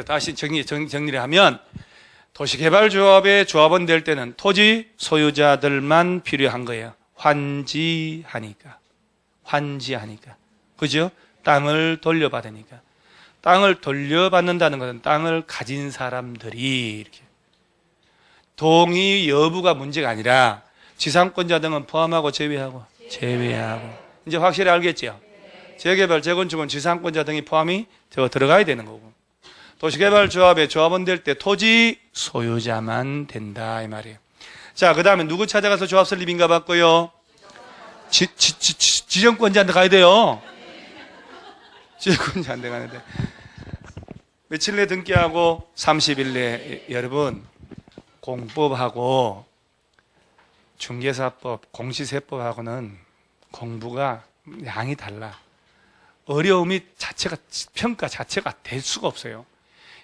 다시 정리, 정, 정리를 하면 도시개발조합의 조합원 될 때는 토지 소유자들만 필요한 거예요. 환지하니까. 환지하니까. 그죠? 땅을 돌려받으니까. 땅을 돌려받는다는 것은 땅을 가진 사람들이 이렇게 동의 여부가 문제가 아니라 지상권자 등은 포함하고 제외하고 제외하고 이제 확실히 알겠죠? 재개발, 재건축은 지상권자 등이 포함이 저 들어가야 되는 거고 도시개발조합의 조합원 될 때 토지 소유자만 된다 이 말이에요. 자, 그 다음에 누구 찾아가서 조합 설립 인가 봤고요. 지, 지, 지, 지, 지정권자한테 가야 돼요. 지정권자한테 가는데 며칠 내 등기하고 30일 내 여러분 공법하고 중개사법, 공시세법하고는 공부가 양이 달라. 어려움이 자체가 평가 자체가 될 수가 없어요.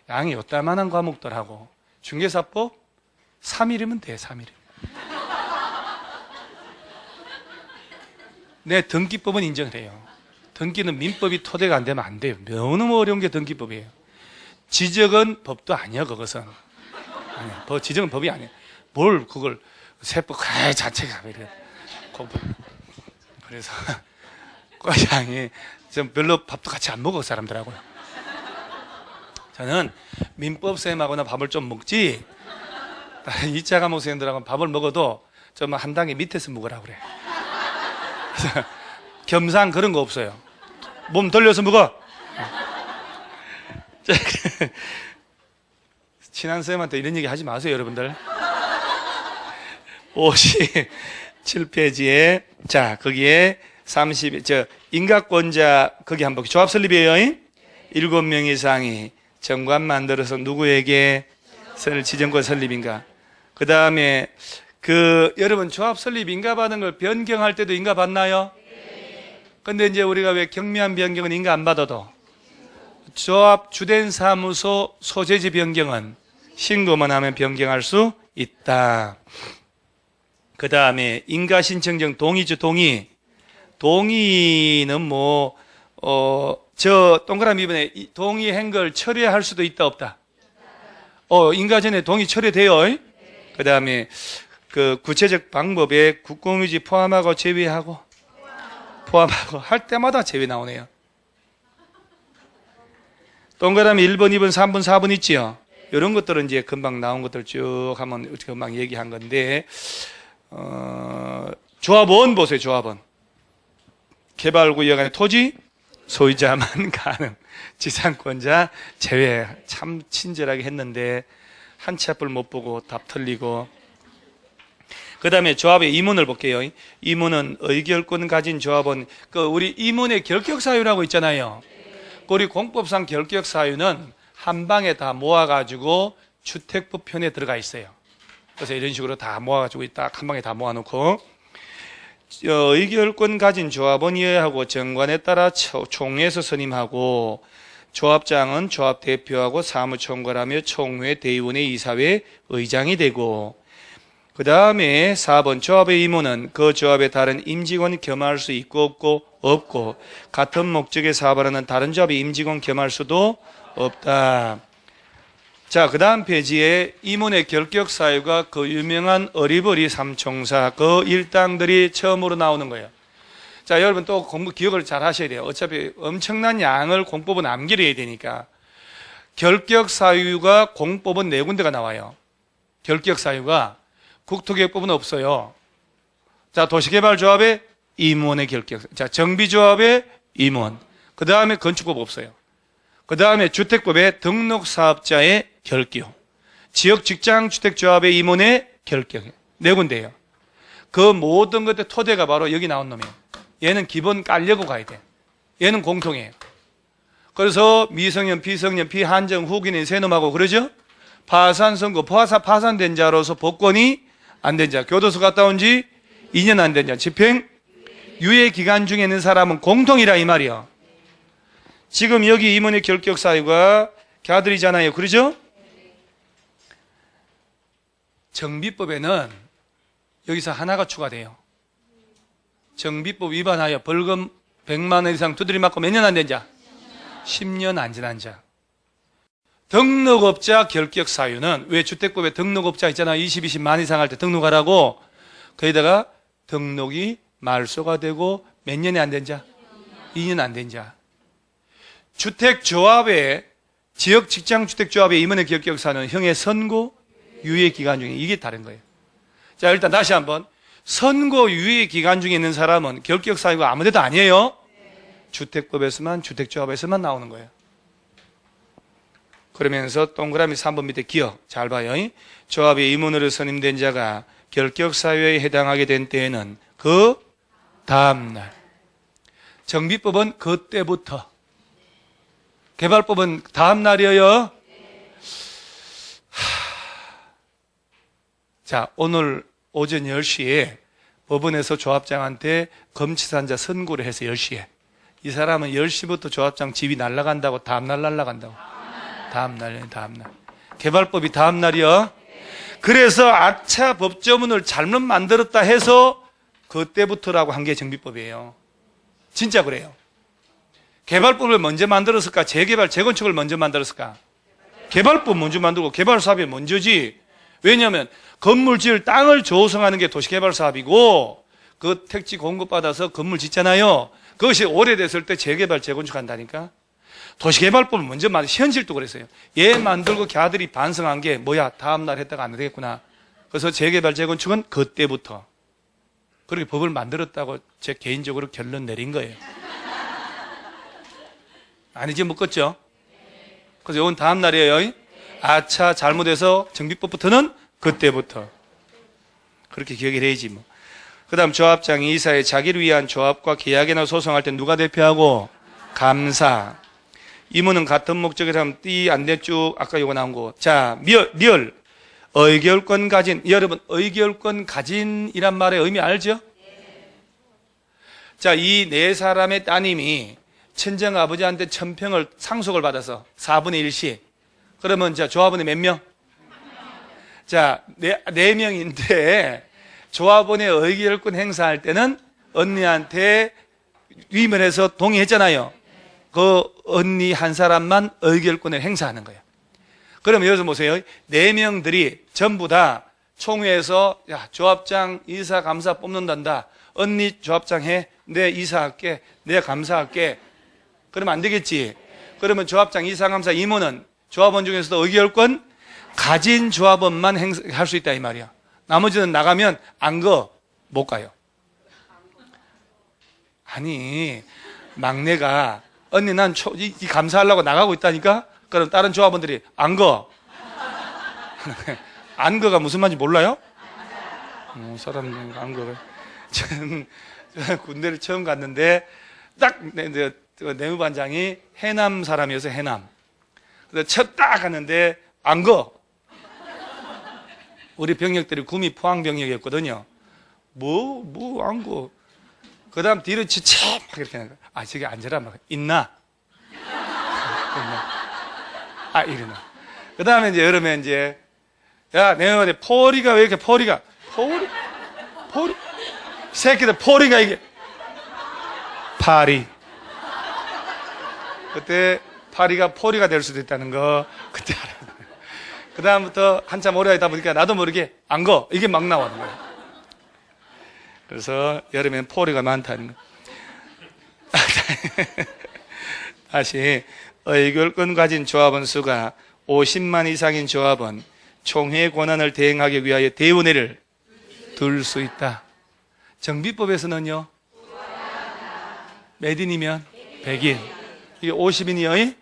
양이 요따만한 과목들하고 중개사법 3일이면 돼, 3일. 내 등기법은 인정을 해요. 등기는 민법이 토대가 안 되면 안 돼요. 너무 어려운 게 등기법이에요. 지적은 법도 아니야, 그것은. 아니야, 법, 지적은 법이 아니야. 뭘 그걸 세법 그 자체가. 그래서 과장이 좀 별로 밥도 같이 안 먹어 사람들하고요. 저는 민법 쌤하고나 밥을 좀 먹지. 과목 쌤들하고 밥을 먹어도 좀 한 단계 밑에서 먹으라 그래. 겸상 그런 거 없어요. 몸 돌려서 먹어. 자, 친한 쌤한테 이런 얘기 하지 마세요, 여러분들. 57페이지에 자, 거기에 30, 저, 인가권자, 거기 한 번 조합 설립이에요. 일곱 명 이상이 정관 만들어서 누구에게 설, 지정권 설립인가. 그 다음에 그, 여러분 조합 설립 인가 받은 걸 변경할 때도 인가 받나요? 근데 이제 우리가 왜 경미한 변경은 인가 안 받아도 조합 주된 사무소 소재지 변경은 신고만 하면 변경할 수 있다. 그 다음에 인가 신청정 동의죠, 동의. 동의는 뭐, 어, 저 동그라미 이번에 이 동의한 걸 철회할 수도 있다, 없다? 어, 인가 전에 동의 철회돼요. 그 다음에 그 구체적 방법에 국공유지 포함하고 제외하고 포함하고 할 때마다 제외 나오네요. 동그라미 1번, 2번, 3번, 4번 있지요? 이런 것들은 이제 금방 나온 것들 쭉 한번 금방 얘기한 건데, 어, 조합원 보세요, 조합원. 개발구역 안에 토지 소유자만 가능. 지상권자 제외. 참 친절하게 했는데, 한치 앞을 못 보고 답 틀리고. 그 다음에 조합의 임원을 볼게요. 임원은 의결권 가진 조합원, 그 우리 임원의 결격 사유라고 있잖아요. 그 우리 공법상 결격 사유는 한 방에 다 모아가지고 주택법 편에 들어가 있어요. 그래서 이런 식으로 다 모아가지고 딱한 방에 다 모아놓고 어, 의결권 가진 조합원이어야 하고 정관에 따라 초- 총회에서 선임하고 조합장은 조합 대표하고 사무총괄하며 총회 대의원의 이사회 의장이 되고 그 다음에 4번 조합의 임원은 그 조합의 다른 임직원 겸할 수 있고 없고 없고 같은 목적의 사업을 하는 다른 조합의 임직원 겸할 수도 없다. 자, 그 다음 페이지에 임원의 결격 사유가 그 유명한 어리버리 삼총사 그 일당들이 처음으로 나오는 거예요. 자, 여러분 또 공부 기억을 잘 하셔야 돼요. 어차피 엄청난 양을 공법은 암기를 해야 되니까. 결격 사유가 공법은 네 군데가 나와요. 결격 사유가 국토개혁법은 없어요. 자, 도시개발조합의 임원의 결격. 자, 정비조합의 임원. 그 다음에 건축법 없어요. 그 다음에 주택법의 등록 사업자의 결격. 지역 직장 주택조합의 임원의 결격. 네 군데예요. 그 모든 것의 토대가 바로 여기 나온 놈이에요. 얘는 기본 깔려고 가야 돼. 얘는 공통이에요. 그래서 미성년, 비성년, 비한정, 후기는 세 놈하고 그러죠? 파산 선고, 파산, 파산된 자로서 복권이 안 된 자, 교도소 갔다 온 지 2년 안 된 자, 집행 유예 기간 중에 있는 사람은 공통이라 이 말이야. 지금 여기 임원의 결격 사유가 걔들이잖아요. 그러죠? 정비법에는 여기서 하나가 추가돼요. 정비법 위반하여 벌금 100만 원 이상 두드리 맞고 몇 년 안 된 자? 10년 안 지난 자. 등록업자 결격 사유는 왜 주택법에 등록업자 있잖아. 20, 20만 이상 할 때 등록하라고 거기다가 등록이 말소가 되고 몇 년이 안 된 자? 2년 안 된 자. 주택조합의 지역 직장 주택조합의 임원의 결격사는 형의 선고 유예 기간 중에 이게 다른 거예요. 자, 일단 다시 한번 선고 유예 기간 중에 있는 사람은 결격 사유가 아무데도 아니에요. 주택법에서만 주택조합에서만 나오는 거예요. 그러면서 동그라미 3번 밑에 기억 잘 봐요. 조합의 임원으로 선임된 자가 결격 사유에 해당하게 된 때에는 그 다음 날 정비법은 그때부터 개발법은 다음 날이에요. 자, 오늘 오전 10시에 법원에서 조합장한테 검치산자 선고를 해서 10시에. 이 사람은 10시부터 조합장 집이 날라간다고 다음날 날라간다고. 다음날, 다음날. 개발법이 다음날이요. 그래서 아차 법조문을 잘못 만들었다 해서 그때부터라고 한 게 정비법이에요. 진짜 그래요. 개발법을 먼저 만들었을까? 재개발, 재건축을 먼저 만들었을까? 개발법 먼저 만들고 개발 사업이 먼저지. 왜냐하면 건물 지을 땅을 조성하는 게 도시개발 사업이고 그 택지 공급받아서 건물 짓잖아요. 그것이 오래됐을 때 재개발, 재건축한다니까. 도시개발법을 먼저 만들, 현실도 그랬어요. 얘 만들고 걔들이 반성한 게 뭐야? 다음날 했다가 안 되겠구나. 그래서 재개발, 재건축은 그때부터. 그렇게 법을 만들었다고 제 개인적으로 결론 내린 거예요. 아니지 묻겠죠? 그래서 이건 다음 날이에요. 아차 잘못해서 정비법부터는 그때부터. 그렇게 기억을 해야지 뭐. 그 다음 조합장이 이사에 자기를 위한 조합과 계약이나 소송할 때 누가 대표하고? 감사. 이문은 같은 목적이라 하면 띠안돼 쭉 아까 요거 나온 거. 자, 미열, 리얼. 의결권 가진. 여러분, 의결권 가진이란 말의 의미 알죠? 자, 이 네 사람의 따님이 친정 아버지한테 천평을 상속을 받아서 4분의 1씩. 그러면 자, 조합원이 몇 명? 자, 네, 네 명인데 조합원의 의결권 행사할 때는 언니한테 위임을 해서 동의했잖아요. 그 언니 한 사람만 의결권을 행사하는 거예요. 그러면 여기서 보세요. 네 명들이 전부 다 총회에서 야, 조합장 이사 감사 뽑는단다. 언니 조합장 해. 내 이사할게. 내 감사할게. 그러면 안 되겠지. 그러면 조합장 이사 감사 임원은 조합원 중에서도 의결권 가진 조합원만 할 수 있다 이 말이야. 나머지는 나가면 안 거 못 가요. 아니 막내가 언니 난 초, 이, 이 감사하려고 나가고 있다니까. 그럼 다른 조합원들이 안 거. 안 거가 무슨 말인지 몰라요? 어, 사람 안 거를. 저는 군대를 처음 갔는데 딱 내, 내, 내무반장이 해남 사람이어서 해남. 그래서 첫딱 갔는데 안 거. 우리 병력들이 구미 포항 병력이었거든요. 뭐, 뭐, 안 거. 그 다음 뒤로 막 이렇게 하는 거야. 아, 저기 앉아라. 막, 있나? 아, 이러나. 그 다음에 이제 여름에 이제, 야, 말해, 포리가 왜 이렇게 포리가, 포리, 포리, 새끼들 포리가 이게, 파리. 그때 파리가 포리가 될 수도 있다는 거, 그때 알아요. 그 다음부터 한참 오래 하다 보니까 나도 모르게 안 거, 이게 막 나오는 거예요. 그래서 여름에는 포리가 많다는 거. 다시 의결권 가진 조합원 수가 50만 이상인 조합원 총회 권한을 대행하기 위하여 대원회를 둘 수 있다. 정비법에서는요. 몇 인이면 100인. 이게 50인이요.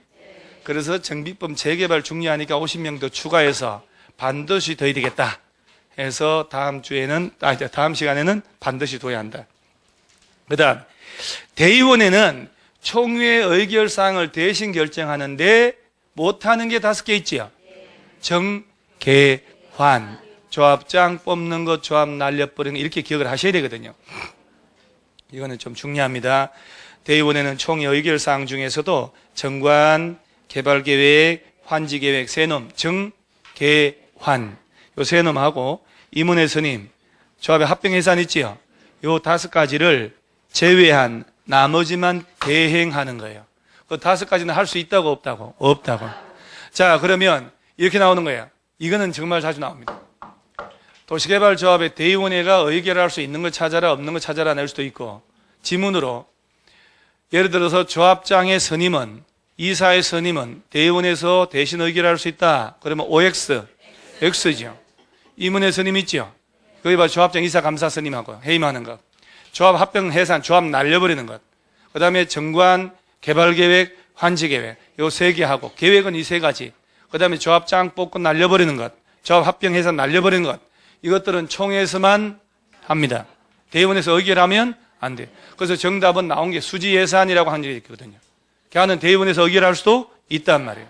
그래서 정비법 재개발 중요하니까 50명 더 추가해서 반드시 둬야 되겠다. 해서 다음 주에는 아 이제 다음 시간에는 반드시 둬야 한다. 그 다음 대의원회는 총회 의결 사항을 대신 결정하는데 못하는 게 다섯 개 있지요. 정 개 환 조합장 뽑는 것, 조합 날려버리는 거 이렇게 기억을 하셔야 되거든요. 이거는 좀 중요합니다. 대의원회는 총회 의결 사항 중에서도 정관, 개발계획, 환지계획, 세놈, 정 개 환 요 세 놈하고 임원회 선임, 조합의 합병 예산 있지요. 요 다섯 가지를 제외한 나머지만 대행하는 거예요. 그 다섯 가지는 할 수 있다고 없다고? 없다고. 자, 그러면 이렇게 나오는 거예요. 이거는 정말 자주 나옵니다. 도시개발조합의 대의원회가 의결할 수 있는 걸 찾아라, 없는 걸 찾아라 낼 수도 있고, 지문으로 예를 들어서 조합장의 선임은 이사의 선임은 대의원에서 대신 의결할 수 있다. 그러면 OX, X죠. 이문의 선임 있죠. 거기 봐 조합장 이사 감사 선임하고 해임하는 것. 조합 합병 해산, 조합 날려버리는 것. 그 다음에 정관, 개발계획, 환지계획. 요 세 개 하고, 계획은 이 세 가지. 그 다음에 조합장 뽑고 날려버리는 것. 조합 합병 해산 날려버리는 것. 이것들은 총회에서만 합니다. 대의원에서 의결하면 안 돼. 그래서 정답은 나온 게 수지 예산이라고 한 적이 있거든요. 걔는 대의원에서 의결할 수도 있단 말이에요.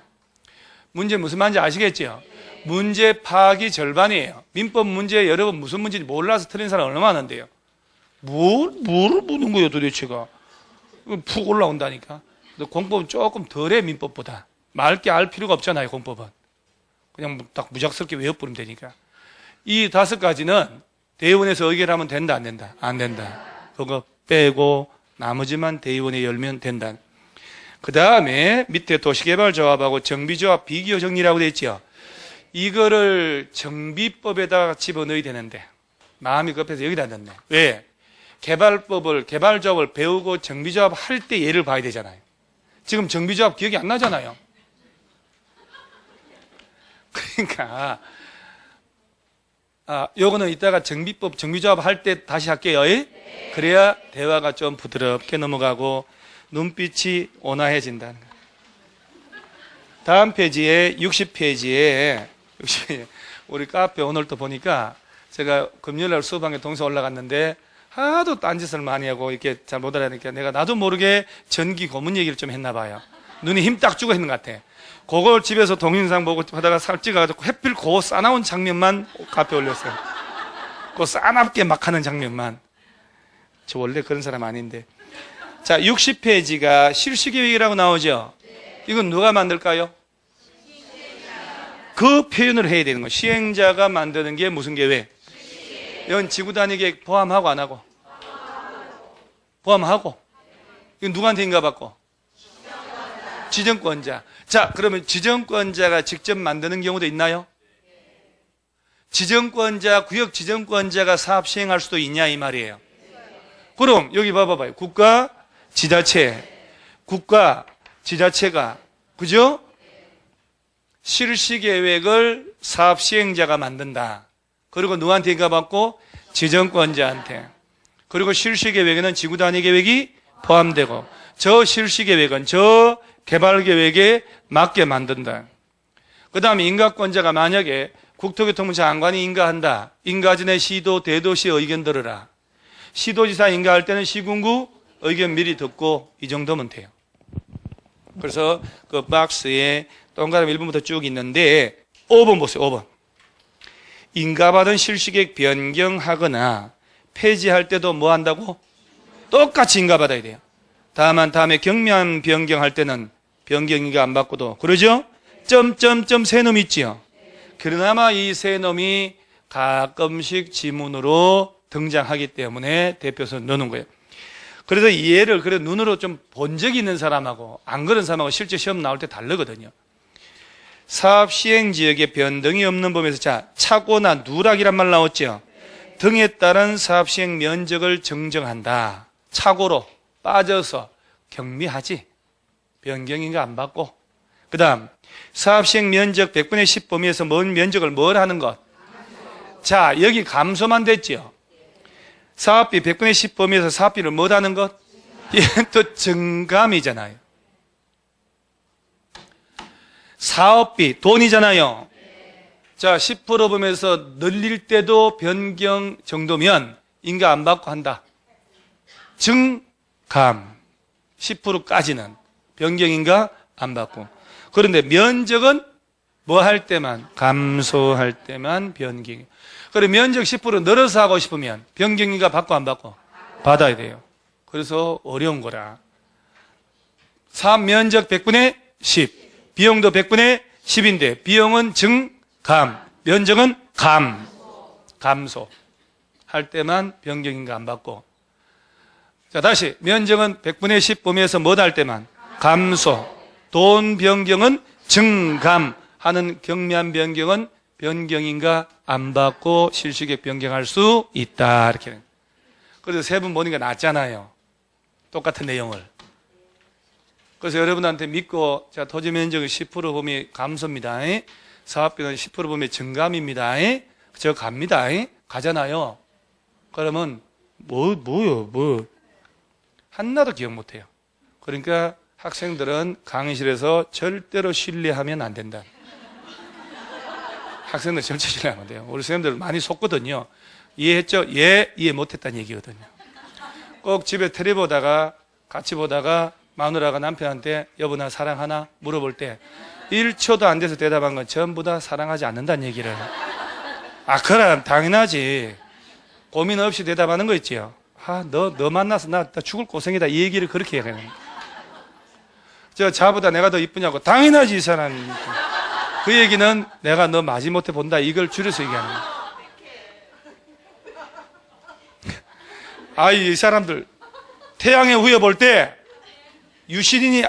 문제 무슨 말인지 아시겠죠? 문제 파악이 절반이에요. 민법 문제 여러분 무슨 문제인지 몰라서 틀린 사람 얼마나 많은데요. 뭘, 뭐를 묻는 거예요 도대체가. 푹 올라온다니까. 공법은 조금 덜해 민법보다. 맑게 알 필요가 없잖아요 공법은. 그냥 딱 무작스럽게 외워버리면 되니까. 이 다섯 가지는 대의원에서 의결하면 된다 안 된다? 안 된다. 그거 빼고 나머지만 대의원에 열면 된다. 그 다음에 밑에 도시개발조합하고 정비조합 비교 정리라고 돼 있죠. 이거를 정비법에다가 집어넣어야 되는데 마음이 급해서 여기다 넣네. 왜? 개발법을 개발조합을 배우고 정비조합 할 때 예를 봐야 되잖아요. 지금 정비조합 기억이 안 나잖아요. 그러니까 아, 요거는 이따가 정비법 정비조합 할 때 다시 할게요. 예? 그래야 대화가 좀 부드럽게 넘어가고 눈빛이 온화해진다는. 다음 페이지에 60페이지에 60페이지 우리 카페 오늘 또 보니까 제가 금요일 날 수업방에 동서 올라갔는데 하도 딴짓을 많이 하고 이렇게 잘 못 알아니까 내가 나도 모르게 전기 고문 얘기를 좀 했나 봐요. 눈에 힘딱 주고 했는 것 같아. 그걸 집에서 동영상 보고 하다가 살 찍어가지고 햇빛 고 싸나온 장면만 카페 올렸어요. 그 싸납게 막 하는 장면만. 저 원래 그런 사람 아닌데. 자, 60페이지가 실시계획이라고 나오죠? 이건 누가 만들까요? 그 표현을 해야 되는 거예요. 시행자가 만드는 게 무슨 계획? 이건 지구 단위 계획 포함하고 안 하고? 포함하고. 이건 누구한테 인가받고? 지정권자. 자, 그러면 지정권자가 직접 만드는 경우도 있나요? 지정권자, 구역 지정권자가 사업 시행할 수도 있냐 이 말이에요. 그럼 여기 봐봐봐요. 국가, 지자체, 국가, 지자체가 그죠? 실시 계획을 사업 시행자가 만든다. 그리고 누구한테 인가받고 지정권자한테. 그리고 실시 계획에는 지구 단위 계획이 포함되고 저 실시 계획은 저 개발 계획에 맞게 만든다. 그 다음에 인가권자가 만약에 국토교통부 장관이 인가한다. 인가 전에 시도 대도시 의견 들으라. 시도지사 인가할 때는 시군구 의견 미리 듣고 이 정도면 돼요. 그래서 그 박스에 동그라미 1번부터 쭉 있는데 5번 보세요. 5번. 인가받은 실시계획 변경하거나 폐지할 때도 뭐 한다고? 똑같이 인가받아야 돼요. 다만 다음에 경면 변경할 때는 변경인가 안 받고도 그러죠? 점점점 세놈 있지요. 그러나마 이세 놈이 가끔씩 지문으로 등장하기 때문에 대표서 넣는 거예요. 그래서 이 예를 그래 눈으로 좀 본 적이 있는 사람하고 안 그런 사람하고 실제 시험 나올 때 다르거든요. 사업 시행 지역에 변동이 없는 범위에서 자 차고나 누락이란 말 나왔죠. 등에 따른 사업 시행 면적을 정정한다. 차고로 빠져서 경미하지. 변경인가 안 받고. 그 다음 사업 시행 면적 100분의 10 범위에서 뭔 면적을 뭘 하는 것. 자 여기 감소만 됐죠. 사업비 100분의 10 범위에서 사업비를 못 하는 것? 이건 또 증감이잖아요. 사업비, 돈이잖아요. 자, 10% 범위에서 늘릴 때도 변경 정도면 인가 안 받고 한다. 증감. 10%까지는 변경인가 안 받고. 그런데 면적은 뭐 할 때만, 감소할 때만 변경. 그래 면적 10% 늘어서 하고 싶으면 변경인가 받고 안 받고 받아야 돼요. 그래서 어려운 거라. 사업 면적 100분의 10, 비용도 100분의 10인데 비용은 증감, 면적은 감, 감소 할 때만 변경인가 안 받고. 자 다시 면적은 100분의 10 범위에서 뭐 할 때만 감소, 돈 변경은 증감하는 경미한 변경은 변경인가 안 받고 실시계 변경할 수 있다. 이렇게. 그래서 세 분 보니까 낫잖아요. 똑같은 내용을. 그래서 여러분한테 믿고 자 토지 면적은 10% 보면 감소입니다. 사업비는 10% 보면 증감입니다. 저 갑니다. 가잖아요. 그러면 뭐 뭐요 뭐 하나도 기억 못해요. 그러니까 학생들은 강의실에서 절대로 신뢰하면 안 된다. 학생들 절대 신뢰하면 안 돼요. 우리 선생님들 많이 속거든요. 이해했죠? 예, 이해 못했다는 얘기거든요. 꼭 집에 테레 보다가 같이 보다가 마누라가 남편한테 여보 나 사랑하나 물어볼 때 1초도 안 돼서 대답한 건 전부 다 사랑하지 않는다는 얘기를. 아, 그럼 당연하지. 고민 없이 대답하는 거 있지요. 아, 너, 너 만나서 나, 나 죽을 고생이다. 이 얘기를 그렇게 해야 되는 저 자보다 내가 더 이쁘냐고. 당연하지, 이 사람이. 그 얘기는 내가 너 마지못해 본다. 이걸 줄여서 얘기하는 거야. 아, 이 사람들. 태양의 후예 볼 때, 유신인이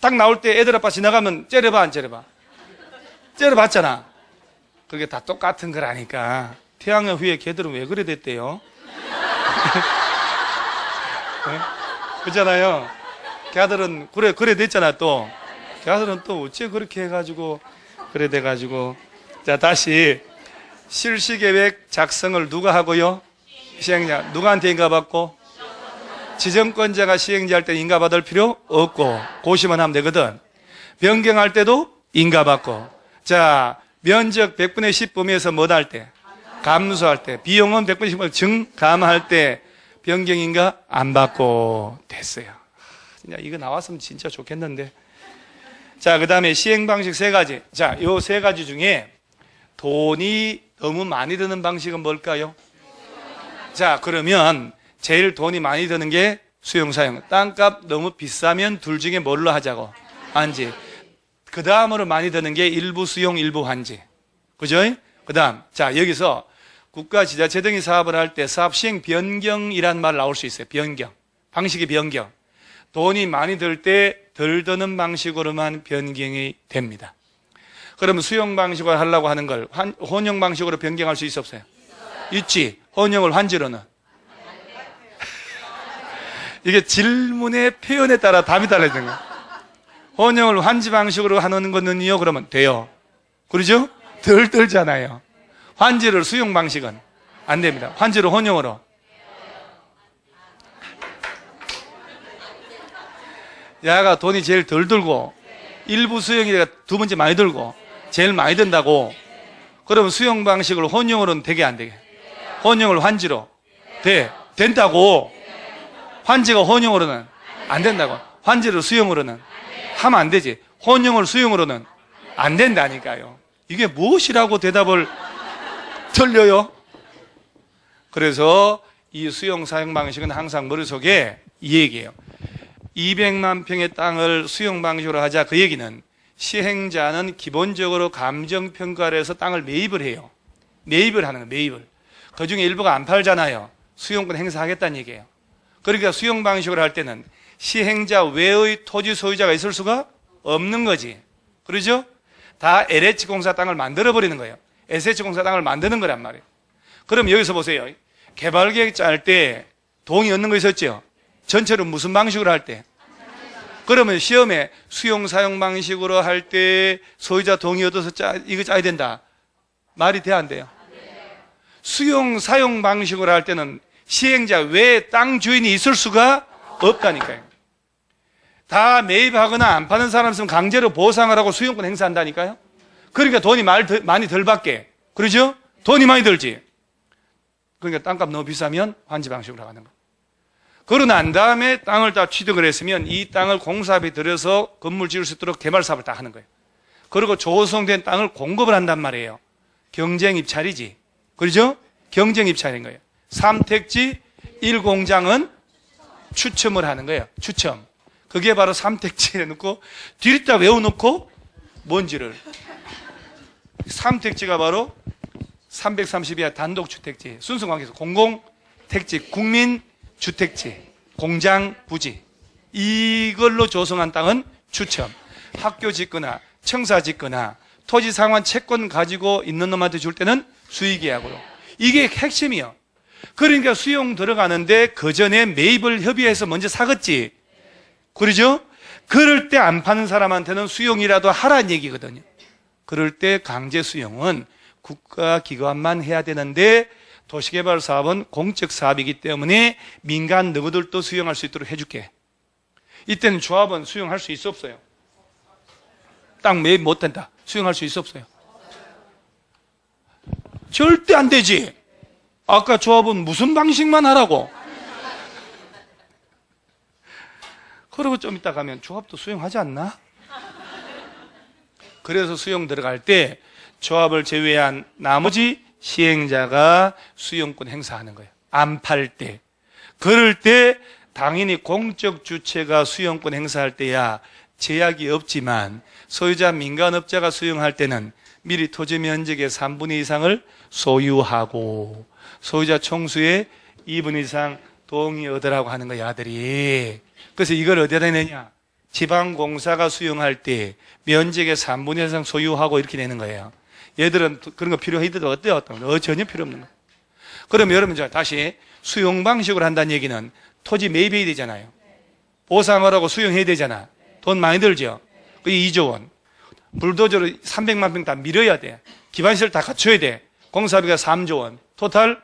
딱 나올 때 애들 아빠 지나가면 째려봐, 안 째려봐? 째려봤잖아. 그게 다 똑같은 거라니까. 태양의 후예 걔들은 왜 그래 됐대요? 네? 그렇잖아요. 걔들은 그래 그래 됐잖아 또. 걔들은 또 어째 그렇게 해가지고 그래 돼가지고 자 다시 실시 계획 작성을 누가 하고요? 시행자 누구한테 인가받고? 지정권자가 시행자 할 때 인가받을 필요 없고 고시만 하면 되거든. 변경할 때도 인가받고. 자 면적 100분의 10 범위에서 뭐 할 때? 감소할 때. 비용은 100분의 10 증감할 때 변경인가 안 받고 됐어요. 진짜 이거 나왔으면 진짜 좋겠는데. 자, 그 다음에 시행 방식 세 가지. 자, 요 세 가지 중에 돈이 너무 많이 드는 방식은 뭘까요? 자, 그러면 제일 돈이 많이 드는 게 수용 사용. 땅값 너무 비싸면 둘 중에 뭘로 하자고? 한지. 그 다음으로 많이 드는 게 일부 수용, 일부 환지. 그죠? 그 다음. 자, 여기서 국가 지자체 등이 사업을 할 때 사업 시행 변경이란 말 나올 수 있어요. 변경. 방식이 변경. 돈이 많이 들 때 덜 드는 방식으로만 변경이 됩니다. 그러면 수용 방식으로 하려고 하는 걸 환- 혼용 방식으로 변경할 수 있어 없어요? 있지. 혼용을 환지로는. 이게 질문의 표현에 따라 답이 달라지는 거예요. 혼용을 환지 방식으로 하는 거는요, 그러면 돼요. 그러죠? 덜 들잖아요. 환지를 수용 방식은 안 됩니다. 환지를 혼용으로. 야가 돈이 제일 덜 들고, 일부 수용이가 두 번째 많이 들고, 제일 많이 든다고. 그러면 수용 방식을 혼용으로는 되게 안 되게. 혼용을 환지로. 돼. 된다고. 환지가 혼용으로는 안 된다고. 환지를 수용으로는 하면 안 되지. 혼용을 수용으로는 안 된다니까요. 이게 무엇이라고 대답을 틀려요? 그래서 이 수용 사용 방식은 항상 머릿속에 이 얘기예요. 200만 평의 땅을 수용 방식으로 하자 그 얘기는 시행자는 기본적으로 감정 평가를 해서 땅을 매입을 해요. 매입을 하는 거예요. 매입을. 그 중에 일부가 안 팔잖아요. 수용권 행사하겠다는 얘기예요. 그러니까 수용 방식으로 할 때는 시행자 외의 토지 소유자가 있을 수가 없는 거지. 그러죠? 다 LH 공사 땅을 만들어 버리는 거예요. SH 공사 땅을 만드는 거란 말이에요. 그럼 여기서 보세요. 개발 계획 짤 때 동의 얻는 거 있었죠? 전체로 무슨 방식으로 할 때? 그러면 시험에 수용 사용 방식으로 할 때 소유자 동의 얻어서 짜, 이거 짜야 된다. 말이 돼 안 돼요? 수용 사용 방식으로 할 때는 시행자 외에 땅 주인이 있을 수가 없다니까요. 다 매입하거나 안 파는 사람 있으면 강제로 보상을 하고 수용권 행사한다니까요. 그러니까 돈이 많이 덜 받게. 그러죠? 돈이 많이 들지. 그러니까 땅값 너무 비싸면 환지 방식으로 하는 거. 그러고 난 다음에 땅을 다 취득을 했으면 이 땅을 공사업에 들여서 건물 지을 수 있도록 개발 사업을 다 하는 거예요. 그리고 조성된 땅을 공급을 한단 말이에요. 경쟁 입찰이지. 그렇죠? 경쟁 입찰인 거예요. 삼택지 1공장은 추첨을 하는 거예요. 추첨. 그게 바로 삼택지에 놓고 뒤리다 외워놓고 뭔지를. 삼택지가 바로 330이야 단독주택지. 순수관계에서 공공택지, 국민 주택지, 공장, 부지. 이걸로 조성한 땅은 추첨. 학교 짓거나 청사 짓거나 토지 상환 채권 가지고 있는 놈한테 줄 때는 수의계약으로. 이게 핵심이요. 그러니까 수용 들어가는데 그 전에 매입을 협의해서 먼저 사겠지. 그러죠? 그럴 때 안 파는 사람한테는 수용이라도 하라는 얘기거든요. 그럴 때 강제 수용은 국가 기관만 해야 되는데 도시개발 사업은 공적 사업이기 때문에 민간 누구들도 수용할 수 있도록 해줄게. 이때는 조합은 수용할 수 있어 없어요? 땅 매입 못 된다. 수용할 수 있어 없어요? 절대 안 되지. 아까 조합은 무슨 방식만 하라고? 그리고 좀 이따 가면 조합도 수용하지 않나? 그래서 수용 들어갈 때 조합을 제외한 나머지 시행자가 수용권 행사하는 거예요. 안 팔 때. 그럴 때 당연히 공적 주체가 수용권 행사할 때야 제약이 없지만 소유자 민간업자가 수용할 때는 미리 토지 면적의 3분의 2 이상을 소유하고 소유자 총수의 2분의 2 이상 동의 얻으라고 하는 거야, 아들이. 그래서 이걸 어디다 내냐? 지방공사가 수용할 때 면적의 3분의 1 이상 소유하고 이렇게 내는 거예요. 얘들은 그런 거 필요해도 어때요? 어, 전혀 필요 없는 거. 그러면 여러분 자 다시 수용 방식으로 한다는 얘기는 토지 매입해야 되잖아요. 보상하라고 수용해야 되잖아. 돈 많이 들죠? 그게 2조 원. 불도저로 300만 평 다 밀어야 돼. 기반시설 다 갖춰야 돼. 공사비가 3조 원. 토탈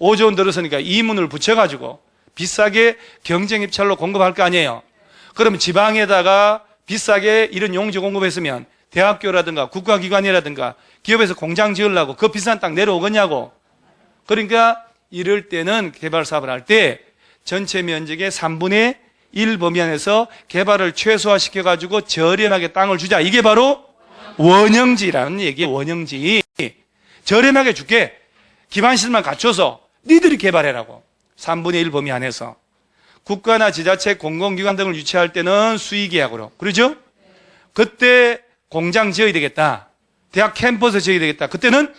5조 원 들었으니까 이문을 붙여가지고 비싸게 경쟁 입찰로 공급할 거 아니에요. 그러면 지방에다가 비싸게 이런 용지 공급했으면 대학교라든가 국가기관이라든가 기업에서 공장 지으려고 그 비싼 땅 내려오겠냐고. 그러니까 이럴 때는 개발 사업을 할 때 전체 면적의 3분의 1 범위 안에서 개발을 최소화시켜 가지고 저렴하게 땅을 주자. 이게 바로 원형지라는 얘기예요. 원형지. 저렴하게 줄게. 기반시설만 갖춰서 니들이 개발해라고. 3분의 1 범위 안에서. 국가나 지자체 공공기관 등을 유치할 때는 수의계약으로. 그러죠? 그때 공장 지어야 되겠다. 대학 캠퍼스 지어야 되겠다. 그때는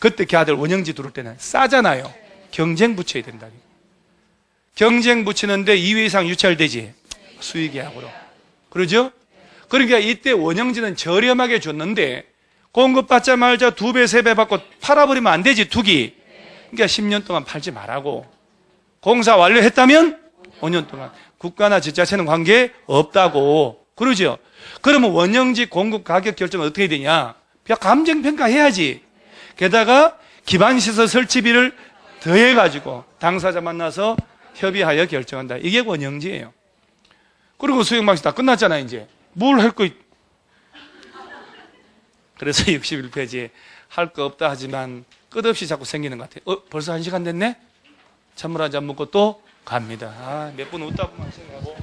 그때 걔 아들 원형지 들어올 때는 싸잖아요. 경쟁 붙여야 된다. 경쟁 붙이는데 2회 이상 유찰되지. 수의계약으로. 그러죠? 그러니까 이때 원형지는 저렴하게 줬는데 공급받자마자 두 배, 세 배 받고 팔아버리면 안 되지, 투기. 그러니까 10년 동안 팔지 말라고. 공사 완료했다면 5년 동안. 국가나 지자체는 관계 없다고. 그러죠? 그러면 원형지 공급 가격 결정은 어떻게 되냐? 그냥 감정 평가 해야지. 게다가 기반시설 설치비를 더해가지고 당사자 만나서 협의하여 결정한다. 이게 원형지예요. 그리고 수용 방식 다 끝났잖아요, 이제. 뭘 할 거, 있... 그래서 61페이지에 할 거 없다 하지만 끝없이 자꾸 생기는 것 같아요. 어, 벌써 한 시간 됐네? 찬물 한 잔 먹고 또 갑니다. 아, 몇 분 웃다 보면 생각하고.